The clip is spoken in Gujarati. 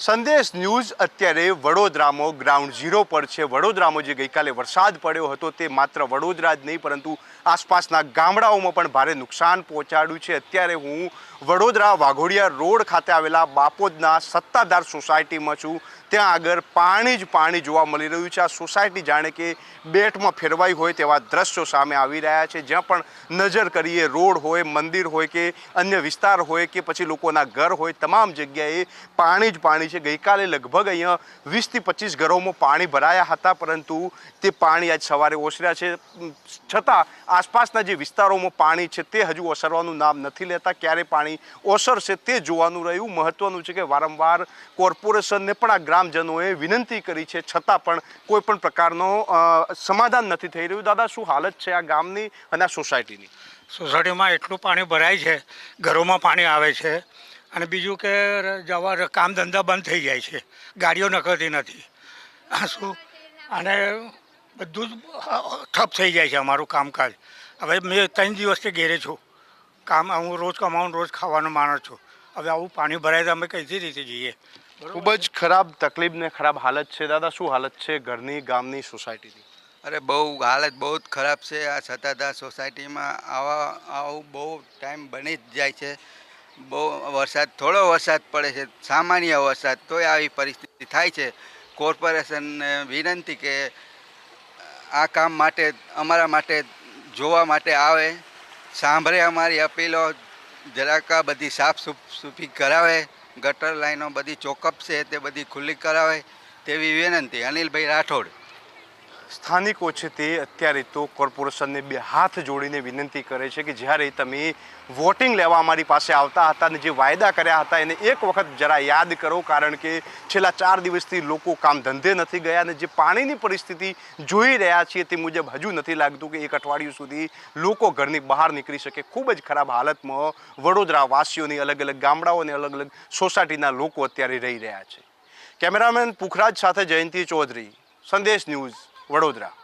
સંદેશ ન્યૂઝ અત્યારે વડોદરામાં ગ્રાઉન્ડ ઝીરો પર છે. વડોદરામાં જે ગઈકાલે વરસાદ પડ્યો હતો તે માત્ર વડોદરા જ નહીં, પરંતુ આસપાસના ગામડાઓમાં પણ ભારે નુકસાન પહોંચાડ્યું છે. અત્યારે હું વડોદરા વાઘોડિયા રોડ ખાતે આવેલા બાપોદના સત્તાધાર સોસાયટીમાં છું. ત્યાં આગળ પાણી જ પાણી જોવા મળી રહ્યું છે. આ સોસાયટી જાણે કે બેટમાં ફેરવાઈ હોય તેવા દ્રશ્યો સામે આવી રહ્યા છે. જ્યાં પણ નજર કરીએ, રોડ હોય, મંદિર હોય કે અન્ય વિસ્તાર હોય કે પછી લોકોના ઘર હોય, તમામ જગ્યાએ પાણી જ પાણી છે. ગઈકાલે લગભગ અહીંયા વીસથી પચીસ ઘરોમાં પાણી ભરાયા હતા, પરંતુ તે પાણી આજ સવારે ઓસર્યા છે. છતાં આસપાસના જે વિસ્તારોમાં પાણી છે તે હજુ ઓસરવાનું નામ નથી લેતા. ક્યારે પાણી ઓસરશે તે જોવાનું રહ્યું. મહત્વનું છે કે વારંવાર કોર્પોરેશનને પણ આ ગ્રામજનોએ વિનંતી કરી છે. છતાં પણ કોઈ પણ પ્રકારનો સમાધાન નથી થઈ રહ્યું. દાદા, શું હાલત છે આ ગામની અને આ સોસાયટીની? સોસાયટીમાં એટલું પાણી ભરાય છે. ઘરોમાં પાણી આવે છે. અને બીજું કે જવા કામ ધંધા બંધ થઈ જાય છે. ગાડીઓ નકળતી નથી. આ શું? અને બધું જ ઠપ થઈ જાય છે અમારું કામકાજ. હવે મેં ત્રણ દિવસથી ઘેરે છું. કામ હું રોજ કમાઉં રોજ ખાવાનો માણસ છું. હવે આવું પાણી ભરાય તો અમે કઈથી રીતે જઈએ? ખૂબ જ ખરાબ તકલીફ ને ખરાબ હાલત છે. દાદા શું હાલત છે ઘરની ગામની સોસાયટીની? અરે બહુ હાલત બહુ જ ખરાબ છે. આ સત્તાધાર સોસાયટીમાં આવા આવું બહુ ટાઈમ બની જ જાય છે. બહુ વરસાદ, થોડો વરસાદ પડે છે, સામાન્ય વરસાદ, તોય આવી પરિસ્થિતિ થાય છે. કોર્પોરેશનને વિનંતી કે આ કામ માટે, અમારા માટે, જોવા માટે આવે. સાંભળે અમારી અપીલો, જરાક બધી સુફ સુફી કરાવે, ગટર લાઈનો બધી ચોકઅપ છે, તે બધી ખુલ્લી કરાવે, તેવી વિનંતી. અનિલભાઈ રાઠોડ. સ્થાનિકો છે તે અત્યારે તો કોર્પોરેશનને બે હાથ જોડીને વિનંતી કરે છે કે જ્યારે તમે વોટિંગ લેવા અમારી પાસે આવતા હતા અને જે વાયદા કર્યા હતા, એને એક વખત જરા યાદ કરો, કારણ કે છેલ્લા ચાર દિવસથી લોકો કામ ધંધે નથી ગયા અને જે પાણીની પરિસ્થિતિ જોઈ રહ્યા છીએ તે મુજબ હજુ નથી લાગતું કે એક અઠવાડિયું સુધી લોકો ઘરની બહાર નીકળી શકે. ખૂબ જ ખરાબ હાલતમાં વડોદરા વાસીઓની અલગ અલગ ગામડાઓ અને અલગ અલગ સોસાયટીના લોકો અત્યારે રહી રહ્યા છે. કેમેરામેન પુખરાજ સાથે જયંતિ ચૌધરી, સંદેશ ન્યૂઝ. વડોદરા.